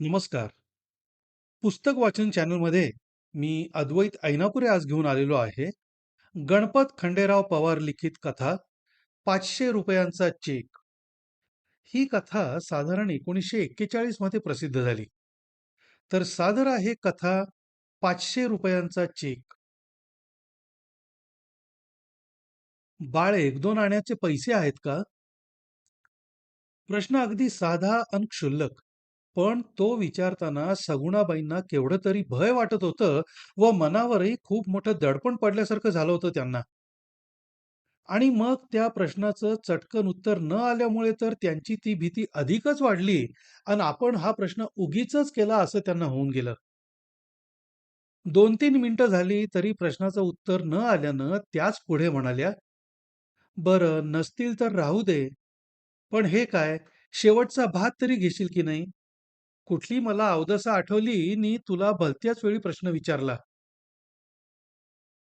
नमस्कार. पुस्तक वाचन चॅनलमध्ये मी अद्वैत ऐनापुरे आज घेऊन आलेलो आहे. गणपत खंडेराव पवार लिखित कथा पाचशे रुपयांचा चेक. ही कथा साधारण 1941 मध्ये प्रसिद्ध झाली. तर सादर आहे कथा पाचशे रुपयांचा चेक. बाळ एक दोन आण्याचे पैसे आहेत का? प्रश्न अगदी साधा अन क्षुल्लक. पण तो विचारताना सगुणाबाईंना केवढं तरी भय वाटत होतं व मनावरही खूप मोठं दडपण पडल्यासारखं झालं होतं त्यांना. आणि मग त्या प्रश्नाचं चटकन उत्तर न आल्यामुळे तर त्यांची ती भीती अधिकच वाढली आणि आपण हा प्रश्न उगीचच केला असं त्यांना होऊन गेलं. 2-3 मिनिटं झाली तरी प्रश्नाचं उत्तर न आल्यानं त्याच पुढे म्हणाल्या, "बरं, नसतील तर राहू दे. पण हे काय, शेवटचा भात तरी घेशील की नाही? कुठली मला अवदसा आठवली नी तुला भलत्याच वेळी प्रश्न विचारला."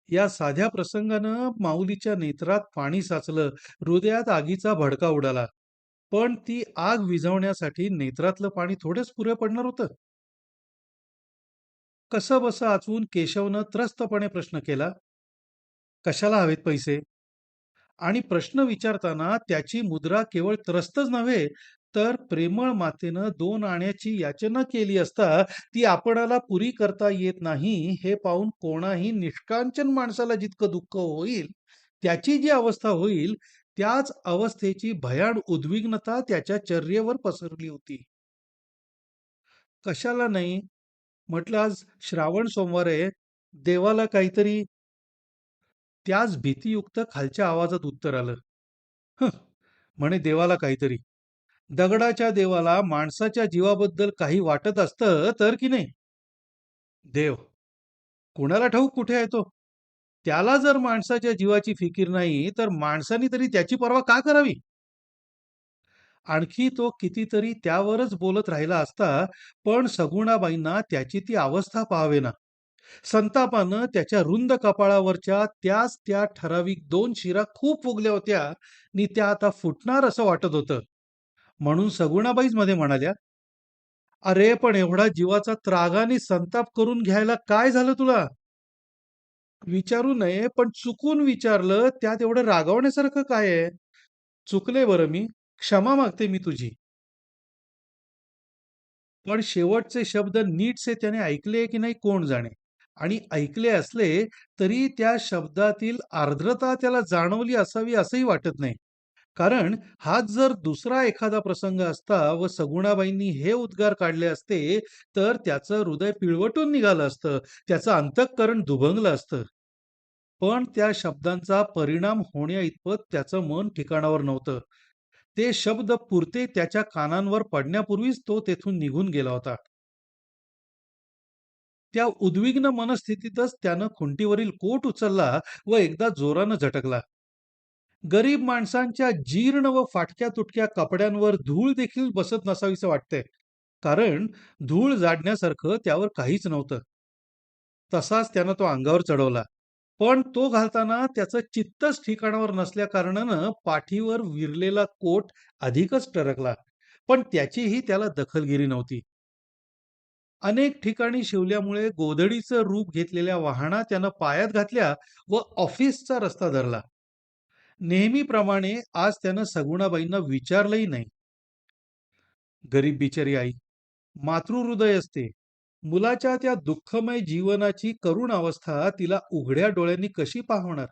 या साध्या प्रसंगानं माऊलीच्या नेत्रात पाणी साचलं, हृदयात आगीचा भडका उडाला. पण ती आग विझवण्यासाठी नेत्रातलं पाणी थोडेच पुरे पडणार होतं? कसंबसं आचवून केशवनं त्रस्तपणे प्रश्न केला, "कशाला हवेत पैसे?" आणि प्रश्न विचारताना त्याची मुद्रा केवळ त्रस्तच नव्हे, तर प्रेमळ मातेनं दोन आण्याची याचना केली असता ती आपणाला पुरी करता येत नाही, हे पाहून कोणाही निष्कांचन माणसाला जितकं दुःख होईल, त्याची जी अवस्था होईल, त्याच अवस्थेची भयान उद्विग्नता त्याच्या चर्येवर पसरली होती. "कशाला नाही?" म्हटलं, "आज श्रावण सोमवार आहे. देवाला काहीतरी" त्याच भीतीयुक्त खालच्या आवाजात उत्तर आलं, म्हणे देवाला काहीतरी. दगडाच्या देवाला माणसाच्या जीवाबद्दल काही वाटत असतं तर की नाही? देव, कुणाला ठाऊक कुठे आहे तो? त्याला जर माणसाच्या जीवाची फिकीर नाही, तर माणसाने तरी त्याची पर्वा का करावी?" आणखी तो कितीतरी त्यावरच बोलत राहिला असता, पण सगुणाबाईंना त्याची ती अवस्था पाहावेना. संतापानं त्याच्या रुंद कपाळावरच्या त्याच त्या ठराविक दोन शिरा खूप फुगल्या होत्या आणि त्या आता फुटणार असं वाटत होतं. म्हणून सगुणाबाईच मध्ये म्हणाल्या, "अरे, पण एवढा जीवाचा त्रागाने संताप करून घ्यायला काय झालं तुला?" "विचारू नये, पण चुकून विचारलं त्यात एवढं रागावण्यासारखं काय आहे? चुकले बरं मी. क्षमा मागते मी तुझी." पण शेवटचे शब्द नीटसे त्याने ऐकले की नाही कोण जाणे. आणि ऐकले असले तरी त्या शब्दातील आर्द्रता त्याला जाणवली असावी असंही वाटत नाही. कारण हाच जर दुसरा एखादा प्रसंग असता व सगुणाबाईंनी हे उद्गार काढले असते, तर त्याचं हृदय पिळवटून निघालं असतं, त्याचं अंतःकरण दुभंगलं असतं. पण त्या शब्दांचा परिणाम होण्याइतपत त्याचं मन ठिकाणावर नव्हतं. ते शब्द पुरते त्याच्या कानांवर पडण्यापूर्वीच तो तेथून निघून गेला होता. त्या उद्विग्न मनस्थितीतच त्यानं खुंटीवरील कोट उचलला व एकदा जोरानं झटकला. गरीब माणसांच्या जीर्ण व फाटक्या-तुटक्या कपड्यांवर धूळ देखील बसत नसावीसं वाटतंय. कारण धूळ जाडण्यासारखं त्यावर काहीच नव्हतं. तसाच त्यानं तो अंगावर चढवला. पण तो घालताना त्याचं चित्तच ठिकाणावर नसल्याकारणानं पाठीवर विरलेला कोट अधिकच टरकला. पण त्याचीही त्याला दखलगिरी नव्हती. अनेक ठिकाणी शिवल्यामुळे गोधडीचं रूप घेतलेल्या वाहना त्यानं पायात घातल्या व ऑफिसचा रस्ता धरला. नेहमीप्रमाणे आज त्यानं सगुणाबाईंना विचारलंही नाही. गरीब बिचारी आई, मातृहृदय असते. मुलाच्या त्या दुःखमय जीवनाची करुण अवस्था तिला उघड्या डोळ्यांनी कशी पाहणार?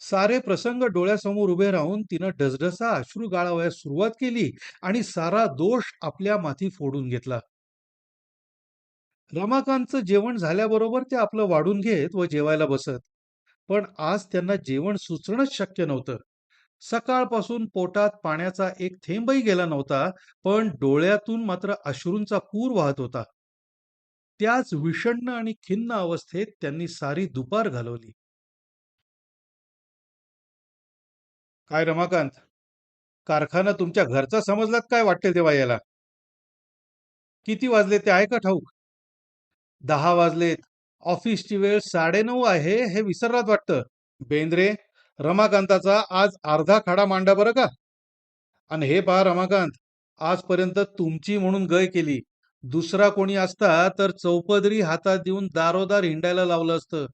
सारे प्रसंग डोळ्यासमोर उभे राहून तिनं ढसढसा अश्रू गाळावयास सुरुवात केली आणि सारा दोष आपल्या माथी फोडून घेतला. रमाकांतचं जेवण झाल्याबरोबर ते आपलं वाढून घेत व जेवायला बसत. पण आज त्यांना जेवण सुचणंच शक्य नव्हतं. सकाळपासून पोटात पाण्याचा एक थेंबही गेला नव्हता, पण डोळ्यातून मात्र अश्रूंचा पूर वाहत होता. त्याच विषण्ण आणि खिन्न अवस्थेत त्यांनी सारी दुपार घालवली. "काय रमाकांत, कारखाना तुमच्या घरचा समजलात काय वाटेल तेव्हा याला? किती वाजले ते आहे का ठाऊक?" दहा वाजलेत. ऑफिसची वेळ 9:30 आहे हे विसरलात वाटतं. बेंद्रे, रमाकांताचा आज अर्धा खाडा मांडा बरं का." आणि हे पहा रमाकांत, आजपर्यंत तुमची म्हणून गय केली. दुसरा कोणी असता तर चौपदरी हातात देऊन दारोदार हिंडायला लावलं असतं.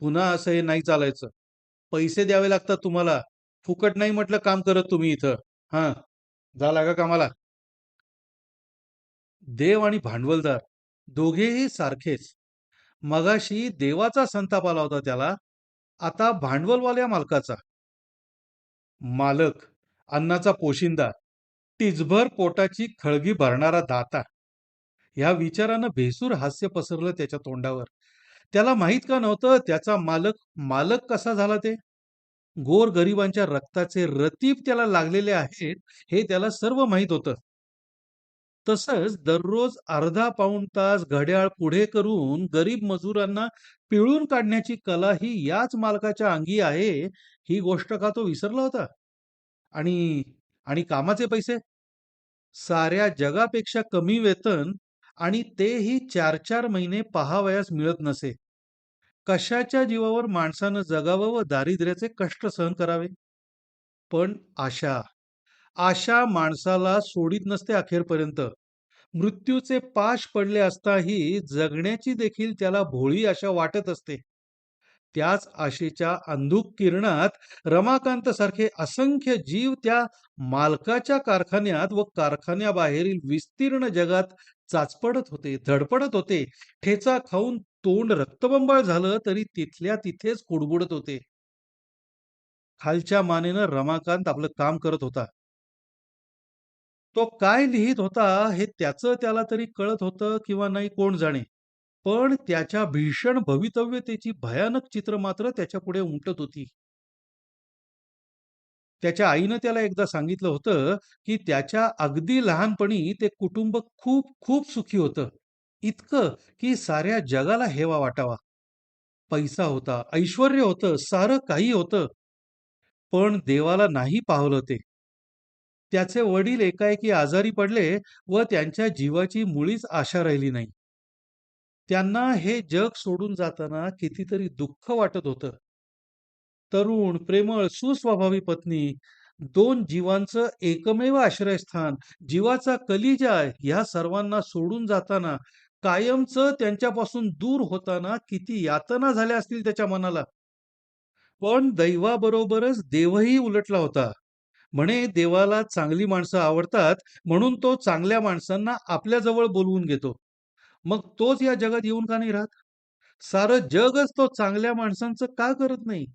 पुन्हा असं हे नाही चालायचं. पैसे द्यावे लागतात तुम्हाला. फुकट नाही म्हटलं काम करत तुम्ही इथं. हां, झाला का कामाला. देव आणि भांडवलदार दोघेही सारखेच. मगाशी देवाचा संताप आला होता त्याला, आता भांडवलवाल्या मालकाचा. मालक, अन्नाचा पोशिंदा, टिचभर पोटाची खळगी भरणारा दाता. ह्या विचारानं भेसूर हास्य पसरलं त्याच्या तोंडावर. त्याला माहीत का नव्हतं त्याचा मालक मालक कसा झाला ते? गोर गरिबांच्या रक्ताचे रतीब त्याला लागलेले आहेत हे त्याला सर्व माहीत होतं. तसंच दररोज अर्धा पाऊण तास घड्याळ पुढे करून गरीब मजुरांना पिळून काढण्याची कला ही याच मालकाच्या अंगी आहे, ही गोष्ट का तो विसरला होता? आणि आणि कामाचे पैसे? साऱ्या जगापेक्षा कमी वेतन आणि तेही 4-4 महिने पहावयास मिळत नसे. कशाच्या जीवावर माणसानं जगावं व दारिद्र्याचे कष्ट सहन करावे? पण आशा, आशा माणसाला सोडीत नसते अखेरपर्यंत. मृत्यूचे पाश पडले असताही जगण्याची देखील त्याला भोळी आशा वाटत असते. त्याच आशेच्या अंधुक किरणात रमाकांत सारखे असंख्य जीव त्या मालकाच्या कारखान्यात व कारखान्याबाहेरील विस्तीर्ण जगात चाचपडत होते, धडपडत होते. ठेचा खाऊन तोंड रक्तबंबाळ झालं तरी तिथल्या तिथेच कुडबुडत होते. खालच्या मानेनं रमाकांत आपलं काम करत होता. तो काय लिहित होता हे त्याचं त्याला तरी कळत होतं किंवा नाही कोण जाणे. पण त्याच्या भीषण भवितव्यतेची भयानक चित्र मात्र त्याच्यापुढे उमटत होती. त्याच्या आईनं त्याला एकदा सांगितलं होतं, की त्याच्या अगदी लहानपणी ते कुटुंब खूप खूप सुखी होतं. इतकं, की साऱ्या जगाला हेवा वाटावा. पैसा होता, ऐश्वर्य होतं, सारं काही होतं. पण देवाला नाही पावलं ते. त्याचे वडील एकाएकी आजारी पडले व त्यांच्या जीवाची मुळीच आशा राहिली नाही. त्यांना हे जग सोडून जाताना कितीतरी दुःख वाटत होतं. तरुण, प्रेमळ, सुस्वभावी पत्नी, दोन जीवांचं एकमेव आश्रयस्थान, जीवाचा कलिजा ह्या सर्वांना सोडून जाताना, कायमचं त्यांच्यापासून दूर होताना किती यातना झाल्या असतील त्याच्या मनाला. पण दैवाबरोबरच देवही उलटला होता. म्हणे देवाला चांगली माणसं आवडतात म्हणून तो चांगल्या माणसांना आपल्याजवळ बोलवून घेतो. मग तोच या जगात येऊन का नाही राहत? सारं जगच तो चांगल्या माणसांचं का करत नाही?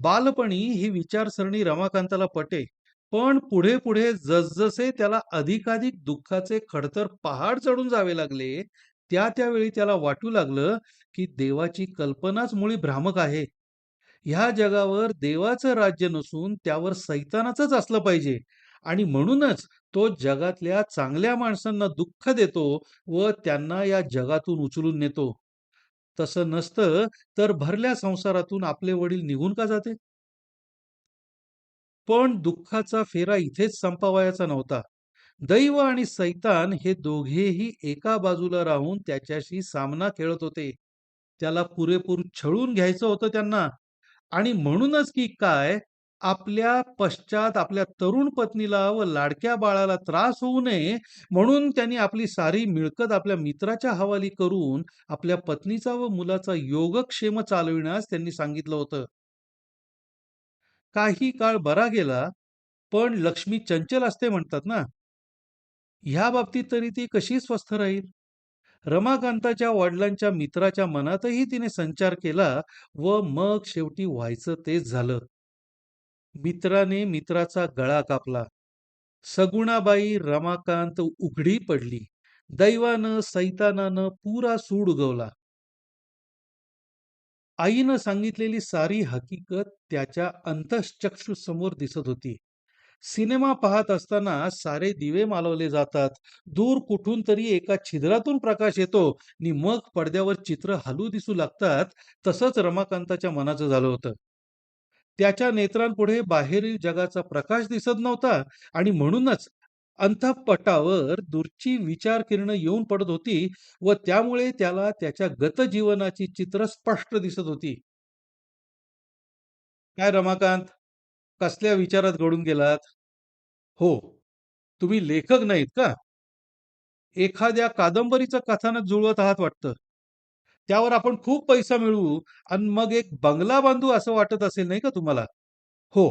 बालपणी ही विचारसरणी रमाकांताला पटे. पण पुढे-पुढे जसजसे त्याला अधिकाधिक दुःखाचे खडतर पहाड चढून जावे लागले, त्या त्यावेळी त्याला वाटू लागलं, की देवाची कल्पनाच मुळी भ्रामक आहे. ह्या जगावर देवाचं राज्य नसून त्यावर सैतानाचंच असलं पाहिजे आणि म्हणूनच तो जगातल्या चांगल्या माणसांना दुःख देतो व त्यांना या जगातून उचलून नेतो. तसं नसतं तर भरल्या संसारातून आपले वडील निघून का जाते? पण दुःखाचा फेरा इथेच संपावायचा नव्हता. दैव आणि सैतान हे दोघेही एका बाजूला राहून त्याच्याशी सामना खेळत होते. त्याला पुरेपूर छळून घ्यायचं होतं त्यांना आणि म्हणूनच की काय, आपल्या पश्चात आपल्या तरुण पत्नीला व लाडक्या बाळाला त्रास होऊ नये म्हणून त्यांनी आपली सारी मिळकत आपल्या मित्राच्या हवाली करून आपल्या पत्नीचा व मुलाचा योगक्षेम चालविण्यास त्यांनी सांगितलं होतं. काही काळ बरा गेला, पण लक्ष्मी चंचल असते म्हणतात ना. ह्या बाबतीत तरी ती कशी स्वस्थ राहील? रमाकांताच्या वडिलांच्या मित्राच्या मनातही तिने संचार केला व मग शेवटी व्हायचं तेच झालं. मित्राने मित्राचा गळा कापला. सगुणाबाई रमाकांत उघडी पडली. दैवानं, सैतानानं पुरा सूड उगवला. आईनं सांगितलेली सारी हकीकत त्याच्या अंतःचक्षुसमोर दिसत होती. सिनेमा पाहत असताना सारे दिवे मालवले जातात. दूर कुठून तरी एका छिद्रातून प्रकाश येतो आणि मग पडद्यावर चित्र हलू दिसू लागतात. तसंच रमाकांताच्या मनाचं झालं होतं. त्याच्या नेत्रांपुढे बाहेरील जगाचा प्रकाश दिसत नव्हता आणि म्हणूनच अंतःपटावर दूरची विचार किरण येऊन पडत होती व त्यामुळे त्याला त्याच्या गतजीवनाची चित्र स्पष्ट दिसत होती. काय रमाकांत, कसल्या विचारात घडून गेलात? हो, तुम्ही लेखक नाहीत का? एखाद्या कादंबरीचं कथानक जुळवत आहात वाटतं. त्यावर आपण खूप पैसा मिळवू आणि मग एक बंगला बांधू असं वाटत असेल नाही का तुम्हाला? हो,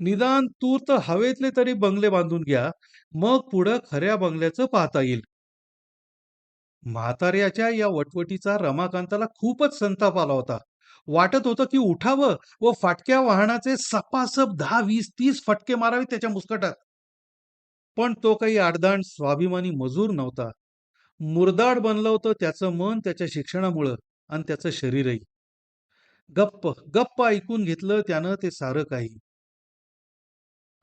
निदान तूर्त हवेतले तरी बंगले बांधून घ्या. मग पुढं खऱ्या बंगल्याचं पाहता येईल. म्हाताऱ्याच्या या वटवटीचा रमाकांताला खूपच संताप आला होता. वाटत होतं की उठावं व फाटक्या वाहनाचे सपासप दहा वीस तीस फटके मारावे त्याच्या मुस्कटात. पण तो काही आडदांड स्वाभिमानी मजूर नव्हता. मुरदाड बनलं होतं त्याचं मन त्याच्या शिक्षणामुळं आणि त्याचं शरीरही. गप्प, गप्प ऐकून घेतलं त्यानं ते सारं काही.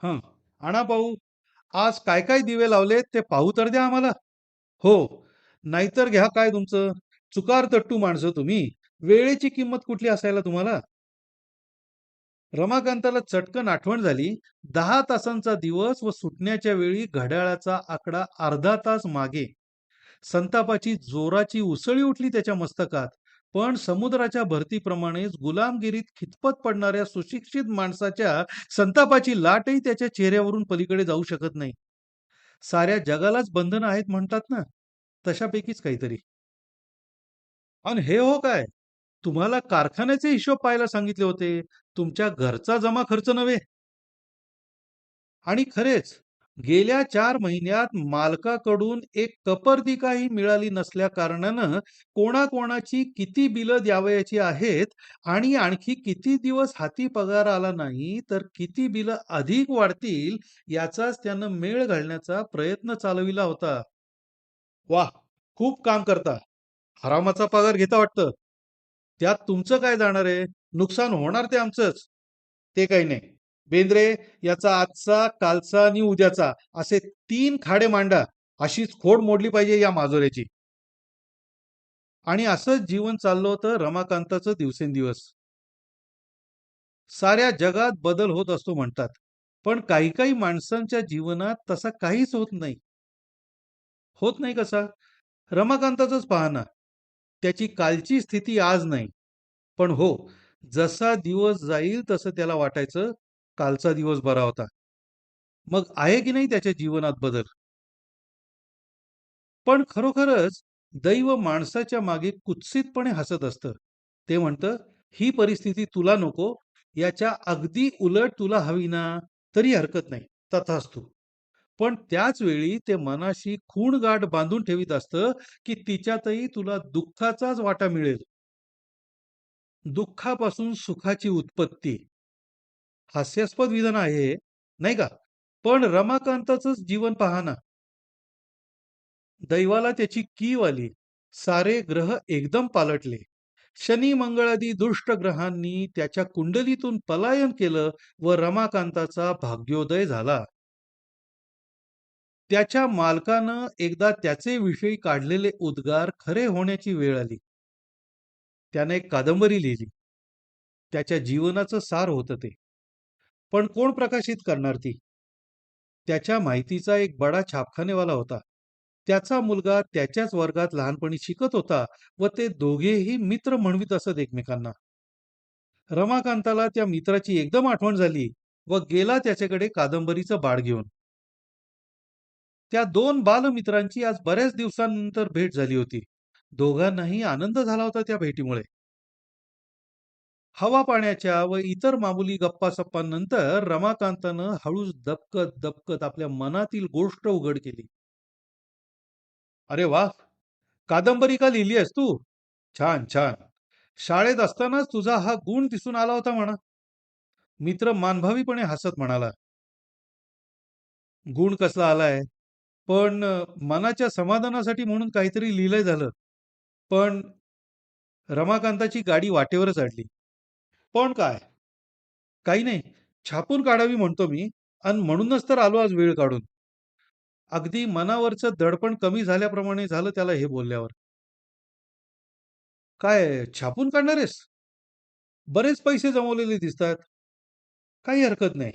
हं, आणा भाऊ आज काय काय दिवे लावलेत ते पाहू तर द्या आम्हाला. हो, नाहीतर घ्या काय तुमचं. चुकार तट्टू माणसं तुम्ही. वेळेची किंमत कुठली असायला तुम्हाला? रमाकांताला चटकन आठवण झाली. दहा तासांचा दिवस व सुटण्याच्या वेळी घड्याळाचा आकडा अर्धा तास मागे. संतापाची जोराची उसळी उठली त्याच्या मस्तकात. पण समुद्राच्या भरतीप्रमाणेच गुलामगिरीत खितपत पडणाऱ्या सुशिक्षित माणसाच्या संतापाची लाटही त्याच्या चेहऱ्यावरून पलीकडे जाऊ शकत नाही. साऱ्या जगालाच बंधनं आहेत म्हणतात ना, तशापैकीच काहीतरी. आणि हे हो काय? तुम्हाला कारखान्याचे हिशोब पाहायला सांगितले होते. तुमच्या घरचा जमा खर्च नव्हे. आणि खरेच गेल्या चार महिन्यात मालकाकडून एक कपर्दिकाही मिळाली नसल्या कारणानं कोणाकोणाची किती बिलं द्यावयाची आहेत आणि आणखी किती दिवस हाती पगार आला नाही, तर किती बिलं अधिक वाढतील याचाच त्यानं मेळ घालण्याचा प्रयत्न चालविला होता. वाह! खूप काम करता. हरामाचा पगार घेता वाटतं. त्यात तुमचं काय जाणार आहे? नुकसान होणार ते आमचंच. ते काही नाही. बेंद्रे याचा आजचा, कालचा आणि उद्याचा असे तीन खाडे मांडा. अशीच खोड मोडली पाहिजे या माजोऱ्याची. आणि असंच जीवन चाललं होतं रमाकांताचं दिवसेंदिवस. साऱ्या जगात बदल होत असतो म्हणतात. पण काही काही माणसांच्या जीवनात तसा काहीच होत नाही. होत नाही कसा? रमाकांताच पाहना त्याची कालची स्थिती आज नाही. पण हो, जसा दिवस जाईल तसं त्याला वाटायचं, कालचा दिवस बरा होता. मग आहे की नाही त्याच्या जीवनात बदल? पण खरोखरच दैव माणसाच्या मागे कुत्सितपणे हसत असतं. ते म्हणतं, "ही परिस्थिती तुला नको, याच्या अगदी उलट तुला हवी ना, तरी हरकत नाही. तथास्तु." पण त्याच वेळी ते मनाशी खूण गाठ बांधून ठेवीत असतं, की तिच्यातही तुला दुःखाचाच वाटा मिळेल. दुःखापासून सुखाची उत्पत्ती. हास्यास्पद विधान आहे नाही का? पण रमाकांताच जीवन पहा ना. दैवाला त्याची कीव आली. सारे ग्रह एकदम पालटले. शनी, मंगळादी दुष्ट ग्रहांनी त्याच्या कुंडलीतून पलायन केलं व रमाकांताचा भाग्योदय झाला. त्याच्या मालकानं एकदा त्याचे विषयी काढलेले उद्गार खरे होण्याची वेळ आली. त्याने एक कादंबरी लिहिली. त्याच्या जीवनाचं सार होतं ते. पण कोण प्रकाशित करणार ती? त्याच्या माहितीचा एक बडा छापखानेवाला होता. त्याचा मुलगा त्याच्याच वर्गात लहानपणी शिकत होता व ते दोघेही मित्र म्हणवीत असत एकमेकांना. रमाकांताला त्या मित्राची एकदम आठवण झाली व गेला त्याच्याकडे कादंबरीचं बाळ घेऊन. त्या दोन बालमित्रांची आज बऱ्याच दिवसांनंतर भेट झाली होती. दोघांनाही आनंद झाला होता त्या भेटीमुळे. हवा-पाण्याच्या व इतर मामुली गप्पासप्पांनंतर रमाकांतानं हळूच दबकत, दबकत आपल्या मनातील गोष्ट उघड केली. "अरे वा कादंबरी का लिहिली आहेस तू? छान, छान. शाळेत असतानाच तुझा हा गुण दिसून आला होता म्हणा." मित्र मानभावीपणे हसत म्हणाला. "गुण कसला आलाय? पण मनाच्या समाधानासाठी म्हणून काहीतरी लिहिलंय झालं. पण" रमाकांताची गाडी वाटेवरच अडली. "पण काय?" "काही नाही. छापून काढावी म्हणतो मी आणि म्हणूनच तर आलो आज वेळ काढून." अगदी मनावरचं दडपण कमी झाल्याप्रमाणे झालं त्याला हे बोलल्यावर. "काय छापून काढणार आहेस? बरेच पैसे जमवलेले दिसतात." "काही हरकत नाही.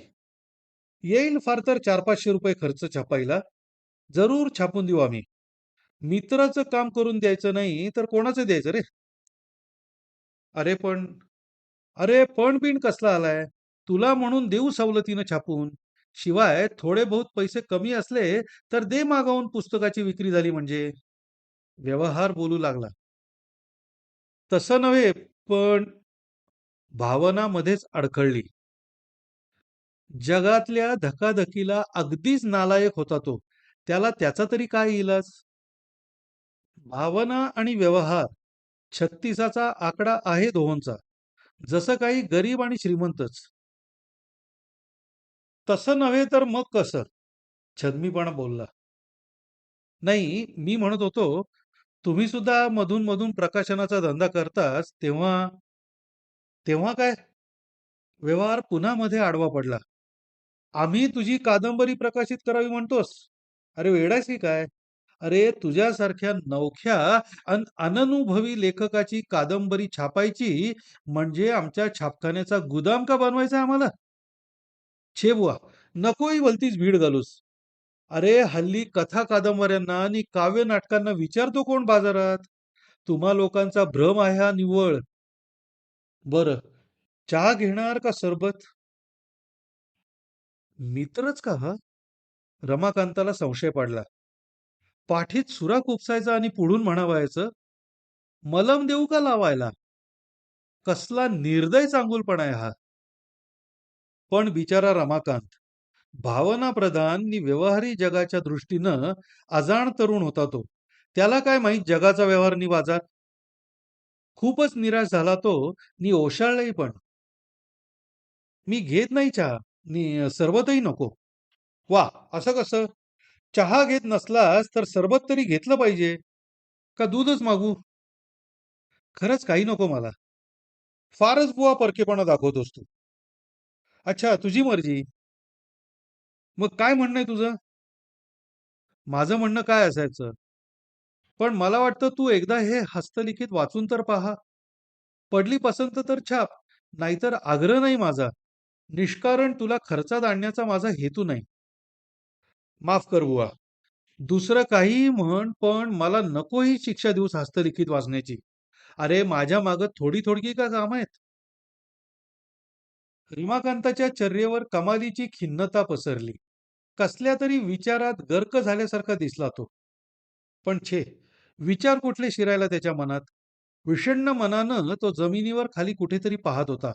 येईल फार तर चार पाचशे रुपये खर्च छापायला. जरूर छापून देऊ आम्ही. मित्राचं काम करून द्यायचं नाही तर कोणाचं द्यायचं रे?" "अरे पण" "अरे पण-बिन कसला आलाय? तुला म्हणून देऊ सवलतीनं छापून. शिवाय थोडे बहुत पैसे कमी असले तर दे मागवून पुस्तकाची विक्री झाली म्हणजे. व्यवहार बोलू लागला. तसं नव्हे, पण भावना मध्येच अडखळली. जगातल्या धकाधकीला अगदीच नालायक होता तो. त्याला त्याचा तरी काय इलाज? भावना आणि व्यवहार 36चा आकडा आहे दोहोंचा. जसं काही गरीब आणि श्रीमंतच. तसं नव्हे तर मग कसं? छद्मीपणा बोलला. नाही, मी म्हणत होतो, तुम्ही सुद्धा मधून-मधून प्रकाशनाचा धंदा करताच, तेव्हा तेव्हा काय? व्यवहार पुन्हा मध्ये आडवा पडला. आम्ही तुझी कादंबरी प्रकाशित करावी म्हणतोस? अरे वेडाशी काय? अरे तुझ्यासारख्या नवख्या अन अननुभवी लेखकाची कादंबरी छापायची म्हणजे आमच्या छापखान्याचा गुदाम का बनवायचा आम्हाला? छे बुवा, नको भलतीच भीड घालूस. अरे हल्ली कथा कादंबऱ्यांना आणि काव्य नाटकांना विचारतो कोण बाजारात? तुम्हा लोकांचा भ्रम आहे हा निव्वळ. बर चहा घेणार का सरबत? मित्रच का हा? रमाकांताला संशय पडला. पाठीत सुरा कोपसायचा आणि पुढून म्हणावायचं, मलम देऊ का लावायला? कसला निर्दय चांगुलपणा आहे हा. पण बिचारा रमाकांत, भावनाप्रधान नि व्यवहारी जगाच्या दृष्टीनं अजाण तरुण होता तो. त्याला काय माहीत जगाचा व्यवहार नि बाजार. खूपच निराश झाला तो नि ओशाळलाही पण. मी घेत नाही चहा नि सर्वतही नको. वा, असं कसं? चहा घेत नसलास तर सरबत तरी घेतलं पाहिजे. का दूधच मागू? खरंच काही नको मला. फारच बुवा परकेपणा दाखवतोस तू. अच्छा, तुझी मर्जी. मग काय म्हणणं आहे तुझं? माझं म्हणणं काय असायचं? पण मला वाटतं तू एकदा हे हस्तलिखित वाचून तर पहा. पडली पसंत तर छाप, नाहीतर आग्रह नाही माझा. निष्कारण तुला खर्चात आणण्याचा माझा हेतू नाही. माफ कर बुवा. दुसरं काहीही म्हण, पण मला नको ही शिक्षा देऊस हस्तलिखित वाचण्याची. अरे माझ्या मागं थोडी-थोडकी का काम आहेत? रमाकांताच्या चर्येवर कमालीची खिन्नता पसरली. कसल्या तरी विचारात गर्क झाल्यासारखा दिसला तो. पण छे, विचार कुठले शिरायला त्याच्या मनात? विषण्ण मनानं तो जमिनीवर खाली कुठेतरी पाहत होता.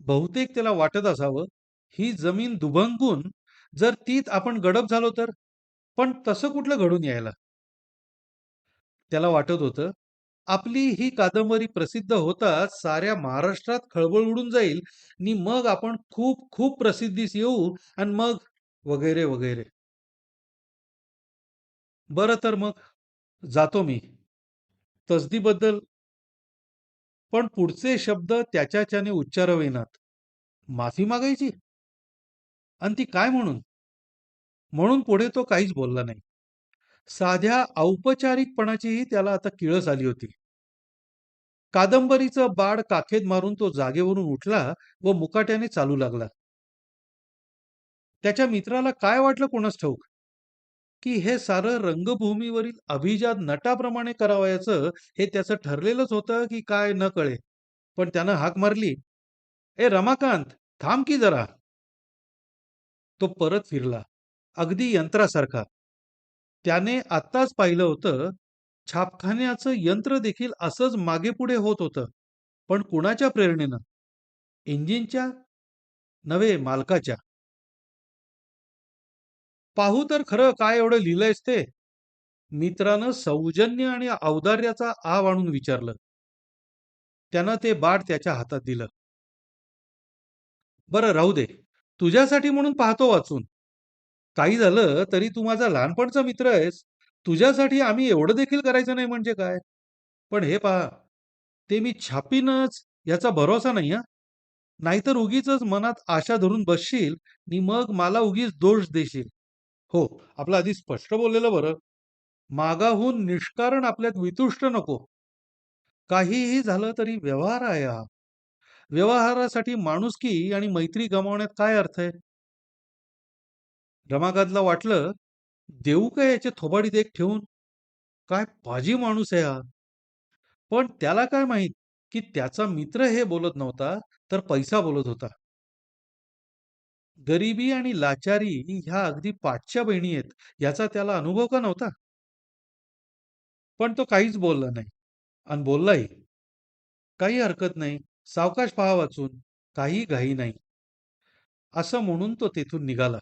बहुतेक त्याला वाटत असावं, ही जमीन दुभंगून जर तीत आपण गडप झालो तर? पण तसं कुठलं घडून यायला? त्याला वाटत होतं, आपली ही कादंबरी प्रसिद्ध होताच साऱ्या महाराष्ट्रात खळबळ उडून जाईल आणि मग आपण खूप खूप प्रसिद्धीस येऊ आणि मग वगैरे वगैरे. बरं तर मग, जातो मी. तसदीबद्दल पण पुढचे शब्द त्याच्याच्याने उच्चारावेनात. माफी मागायची? आणि ती काय म्हणून? म्हणून पुढे तो काहीच बोलला नाही. साध्या औपचारिकपणाचीही त्याला आता किळस आली होती. कादंबरीचं बाड काखेत मारून तो जागेवरून उठला व मुकाट्याने चालू लागला. त्याच्या मित्राला काय वाटलं कोणास ठाऊक, की हे सारं रंगभूमीवरील अभिजात नटाप्रमाणे करावयाचं हे त्याचं ठरलेलंच होतं की काय न कळे. पण त्यानं हाक मारली, "ए रमाकांत, थांब की जरा." तो परत फिरला, अगदी यंत्रासारखा. त्याने आत्ताच पाहिलं होतं, छापखान्याचं यंत्र देखील असंच मागेपुढे होत होतं. पण कुणाच्या प्रेरणेनं? इंजिनच्या? नव्हे, मालकाच्या. पाहू तर खरं काय एवढं लिहिलंयस ते? मित्रानं सौजन्य आणि औदार्याचा आव आणून विचारलं. त्यानं ते बाट त्याच्या हातात दिलं. बरं राहू दे. तुझ्यासाठी म्हणून पाहतो वाचून. काही झालं तरी तू माझा लहानपणचा मित्र आहेस. तुझ्यासाठी आम्ही एवढं देखील करायचं नाही म्हणजे काय? पण हे पहा, ते मी छापीनच याचा भरोसा नाही हा नाहीतर उगीचच मनात आशा धरून बसशील आणि मग मला उगीच दोष देशील. हो, आपलं आधी स्पष्ट बोललेलं बरं. मागाहून निष्कारण आपल्यात वितुष्ट नको. काहीही झालं तरी व्यवहार आहे हा. व्यवहारासाठी माणुसकी आणि मैत्री गमावण्यात काय अर्थ आहे? रमाकांतला वाटलं, देऊ का याच्या थोबाडीत एक ठेवून? काय पाजी माणूस आहे हा. पण त्याला काय माहीत, की त्याचा मित्र हे बोलत नव्हता, तर पैसा बोलत होता. गरिबी आणि लाचारी ह्या अगदी पाठच्या बहिणी आहेत, याचा त्याला अनुभव का नव्हता? पण तो काहीच बोलला नाही आणि बोललाही, "काही हरकत नाही. सावकाश पहा वाचून. काही घाई नाही." असं म्हणून तो तेथून निघाला.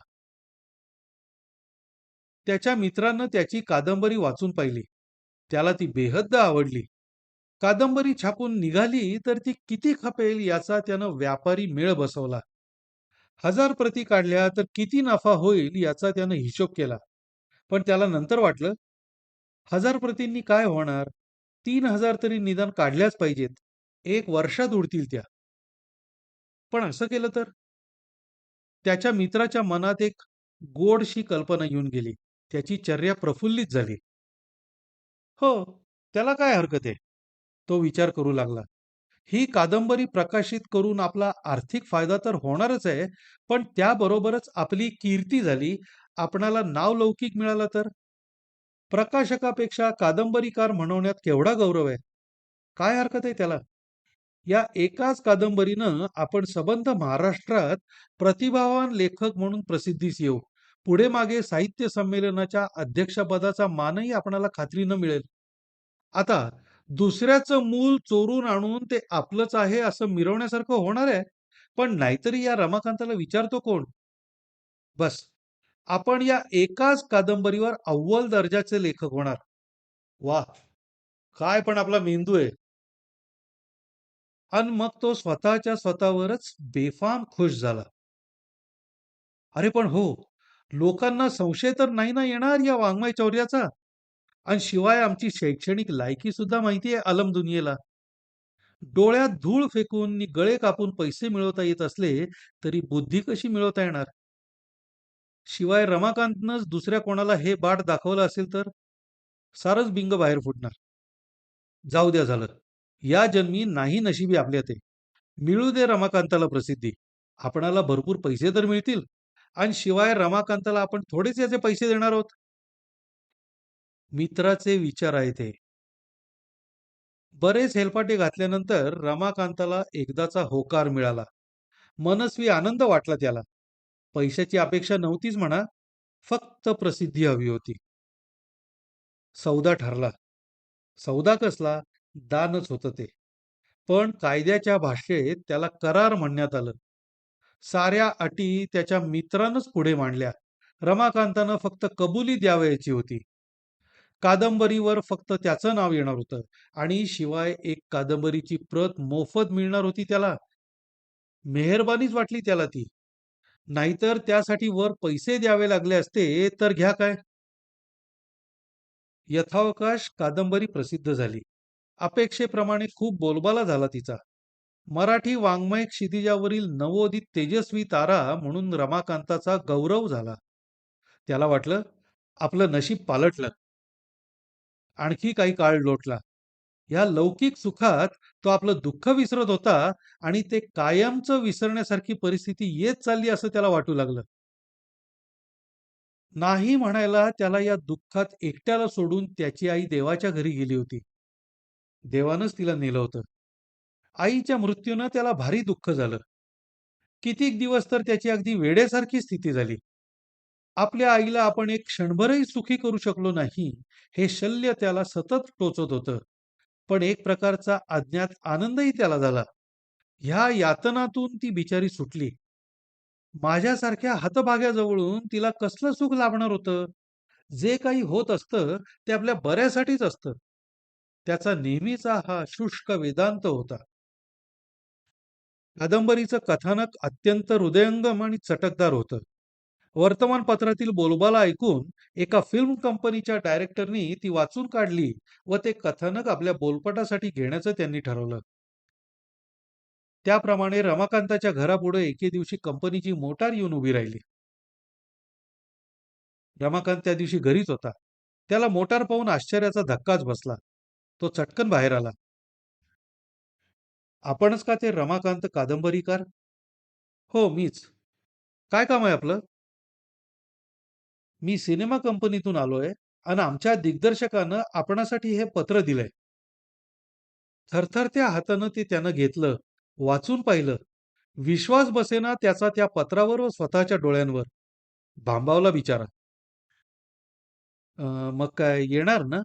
त्याच्या मित्रानं त्याची कादंबरी वाचून पाहिली. त्याला ती बेहद्द आवडली. कादंबरी छापून निघाली तर ती किती खपेल याचा त्यानं व्यापारी मेळ बसवला. हजार प्रती काढल्या तर किती नफा होईल याचा त्यानं हिशोब केला. पण त्याला नंतर वाटलं, हजार प्रतींनी काय होणार? तीन हजार तरी निदान काढल्याच पाहिजेत. एक वर्षात उडतील त्या. पण असं केलं तर? त्याच्या मित्राच्या मनात एक गोडशी कल्पना येऊन गेली. त्याची चर्या प्रफुल्लित झाली. हो, त्याला काय हरकत आहे? तो विचार करू लागला. ही कादंबरी प्रकाशित करून आपला आर्थिक फायदा तर होणारच आहे, पण त्याबरोबरच आपली कीर्ती झाली, आपणाला नावलौकिक मिळाला तर? प्रकाशकापेक्षा कादंबरीकार म्हणवण्यात केवढा गौरव आहे. काय हरकत आहे त्याला? या एकाच कादंबरीनं आपण सबंध महाराष्ट्रात प्रतिभावान लेखक म्हणून प्रसिद्धीस येऊ. पुढे मागे साहित्य संमेलनाच्या अध्यक्षपदाचा मानही आपणाला खात्रीनं मिळेल. आता दुसऱ्याचं मूल चोरून आणून ते आपलंच आहे असं मिरवण्यासारखं होणार आहे. पण नाहीतरी या रमाकांताला विचारतो कोण? बस, आपण या एकाच कादंबरीवर अव्वल दर्जाचे लेखक होणार. वा काय पण आपला मेंदू आहे. आणि मग तो स्वतःच्या स्वतःवरच बेफाम खुश झाला. अरे पण हो, लोकांना संशय तर नाही ना येणार या वाङ्मय चौर्याचा? आणि शिवाय आमची शैक्षणिक लायकी सुद्धा माहिती आहे आलम दुनियेला. डोळ्यात धूळ फेकून नि गळे कापून पैसे मिळवता येत असले, तरी बुद्धी कशी मिळवता येणार? शिवाय रमाकांतनंच दुसऱ्या कोणाला हे बाट दाखवलं असेल तर? सारच बिंग बाहेर फुटणार. जाऊ द्या झालं. या जन्मी नाही नशिबी आपल्या ते. मिळू दे रमाकांताला प्रसिद्धी. आपणाला भरपूर पैसे तर मिळतील आणि शिवाय रमाकांताला आपण थोडेच याचे पैसे देणार आहोत. मित्राचे विचार आहे ते बरेच हेलपाटे घातल्यानंतर रमाकांताला एकदाचा होकार मिळाला. मनस्वी आनंद वाटला त्याला. पैशाची अपेक्षा नव्हतीच म्हणा, फक्त प्रसिद्धी हवी होती. सौदा ठरला. सौदा कसला? दानच होतं ते. पण कायद्याच्या भाषेत त्याला करार म्हणण्यात आलं. साऱ्या अटी त्याच्या मित्रानंच पुढे मांडल्या. रमाकांतानं फक्त कबुली द्यावयाची होती. कादंबरीवर फक्त त्याचं नाव येणार होतं आणि शिवाय एक कादंबरीची प्रत मोफत मिळणार होती त्याला. मेहरबानीच वाटली त्याला ती. नाहीतर त्यासाठी वर पैसे द्यावे लागले असते तर घ्या काय? यथावकाश कादंबरी प्रसिद्ध झाली. अपेक्षेप्रमाणे खूप बोलबाला झाला तिचा. मराठी वाङ्मय क्षितिजावरील नवोदित तेजस्वी तारा म्हणून रमाकांताचा गौरव झाला. त्याला वाटलं, आपलं नशीब पालटलं. आणखी काही काळ लोटला. या लौकिक सुखात तो आपलं दुःख विसरत होता आणि ते कायमचं विसरण्यासारखी परिस्थिती येत चालली असं त्याला वाटू लागलं. नाही म्हणायला त्याला या दुःखात एकट्याला सोडून त्याची आई देवाच्या घरी गेली होती. देवानंच तिला नेलं होतं. आईच्या मृत्यूनं त्याला भारी दुःख झालं. कितीक दिवस तर त्याची अगदी वेड्यासारखी स्थिती झाली. आपल्या आईला आपण एक क्षणभरही सुखी करू शकलो नाही, हे शल्य त्याला सतत टोचत होतं. पण एक प्रकारचा अज्ञात आनंदही त्याला झाला. ह्या यातनातून ती बिचारी सुटली. माझ्यासारख्या हतभाग्याजवळून तिला कसलं सुख लाभणार होतं? जे काही होत असतं, ते आपल्या बऱ्यासाठीच असतं. त्याचा नेहमीचा हा शुष्क वेदांत होता. कादंबरीचं कथानक अत्यंत हृदयंगम आणि चटकदार होतं. वर्तमानपत्रातील बोलबाला ऐकून एका फिल्म कंपनीच्या डायरेक्टरनी ती वाचून काढली व ते कथानक आपल्या बोलपटासाठी घेण्याचं त्यांनी ठरवलं. त्याप्रमाणे रमाकांताच्या घरापुढे एके दिवशी कंपनीची मोटार येऊन उभी राहिली. रमाकांत त्या दिवशी घरीच होता. त्याला मोटार पाहून आश्चर्याचा धक्काच बसला. तो चटकन बाहेर आला. आपणच का ते रमाकांत कादंबरीकार? हो, मीच. काय काम आहे आपलं? मी सिनेमा कंपनीतून आलोय आणि आमच्या दिग्दर्शकानं आपणासाठी हे पत्र दिलंय. थरथरत्या हातानं ते त्यानं घेतलं, वाचून पाहिलं. विश्वास बसेना त्याचा त्या पत्रावर व स्वतःच्या डोळ्यांवर. भांबावला बिचारा. अं मग काय येणार ना?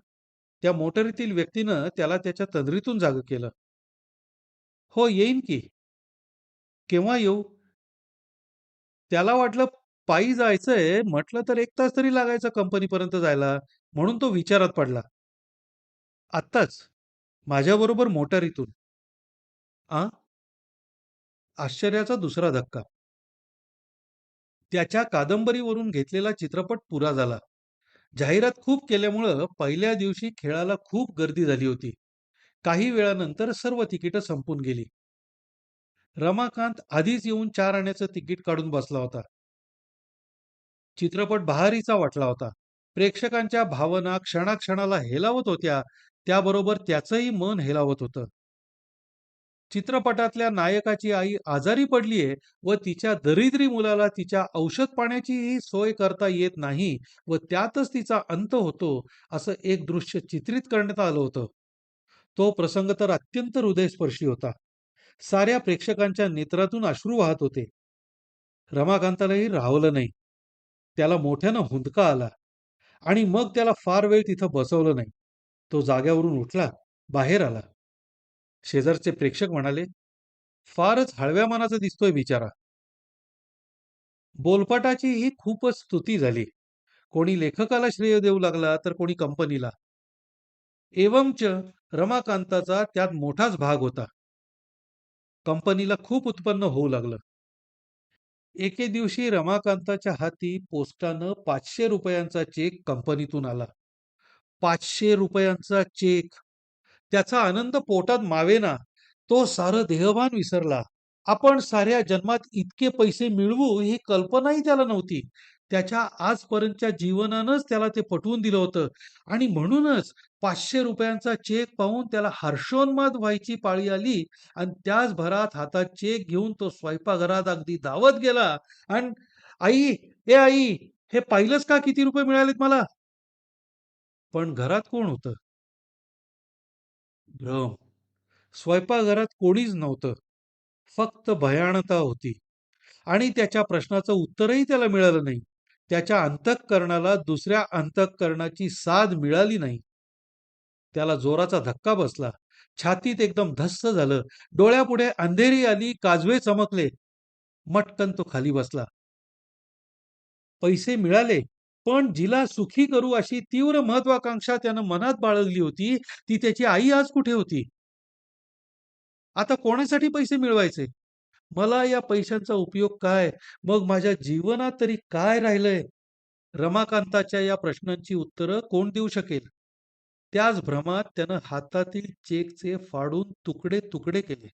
त्या मोटरीतील व्यक्तीनं त्याला त्याच्या तंद्रीतून जाग केलं. "हो, येईन की." "केव्हा येऊ?" त्याला वाटलं पायी जायचंय म्हटलं तर 1 तास तरी लागायचा कंपनीपर्यंत जायला. म्हणून तो विचारात पडला. "आत्ताच. माझ्याबरोबर मोटारीतून." "आ?" आश्चर्याचा दुसरा धक्का. त्याच्या कादंबरीवरून घेतलेला चित्रपट पुरा झाला. जाहिरात खूप केल्यामुळं पहिल्या दिवशी खेळाला खूप गर्दी झाली होती. काही वेळानंतर सर्व तिकीटं संपून गेली. रमाकांत आधीच येऊन चार आण्याचं तिकीट काढून बसला होता. चित्रपट बहारीचा वाटला होता. प्रेक्षकांच्या भावना क्षणाक्षणाला हेलावत होत्या, त्याबरोबर त्याचंही मन हेलावत होतं. चित्रपटातल्या नायकाची आई आजारी पडलीये व तिच्या दरिद्री मुलाला तिच्या औषध-पाण्याचीही सोय करता येत नाही व त्यातच तिचा अंत होतो, असं एक दृश्य चित्रित करण्यात आलं होतं. तो प्रसंग तर अत्यंत हृदयस्पर्शी होता. साऱ्या प्रेक्षकांच्या नेत्रातून अश्रू वाहत होते. रमाकांतालाही राहवलं नाही. त्याला मोठ्यानं हुंदका आला आणि मग त्याला फार वेळ तिथं बसवलं नाही. तो जाग्यावरून उठला, बाहेर आला. शेजारचे प्रेक्षक म्हणाले, "फारच हळव्या मनाचा दिसतोय बिचारा." बोलपटाची ही खूपच स्तुती झाली. कोणी लेखकाला श्रेय देऊ लागला, तर कोणी कंपनीला. एवंच रमाकांताचा त्यात मोठाच भाग होता. कंपनीला खूप उत्पन्न होऊ लागलं. एके दिवशी रमाकांताच्या हाती पोस्टानं ₹500 चेक कंपनीतून आला. ₹500 चेक! त्याचा आनंद पोटात मावेना. तो सारं देहभान विसरला. आपण साऱ्या जन्मात इतके पैसे मिळवू ही कल्पनाही त्याला नव्हती. त्याच्या आजपर्यंतच्या जीवनानंच त्याला ते पटवून दिलं होतं आणि म्हणूनच ₹500 चेक पाहून त्याला हर्षोन्माद व्हायची पाळी आली आणि त्याच भरात हातात चेक घेऊन तो स्वयंपाकघरात अगदी धावत गेला आणि "आई, ए आई, हे पाहिलंच का किती रुपये मिळालेत मला?" पण घरात कोण होतं? भ्रम. स्वयंपाकघरात कोणीच नव्हतं. फक्त भयानता होती आणि त्याच्या प्रश्नाचं उत्तरही त्याला मिळालं नाही. त्याच्या अंतःकरणाला दुसऱ्या अंतःकरणाची साध मिळाली नाही. त्याला जोराचा धक्का बसला. छातीत एकदम धस्स झालं. डोळ्यापुढे अंधेरी आली, काजवे चमकले. मटकन तो खाली बसला. पैसे मिळाले, पण जिला सुखी करू अशी तीव्र महत्वाकांक्षा त्यानं मनात बाळगली होती, ती त्याची आई आज कुठे होती? आता कोणासाठी पैसे मिळवायचे? मला या पैशांचा उपयोग काय? मग माझ्या जीवनात तरी काय राहिलंय? रमाकांताच्या या प्रश्नांची उत्तरं कोण देऊ शकेल? त्याच भ्रमात त्यानं हातातील चेकचे फाडून तुकडे-तुकडे केले.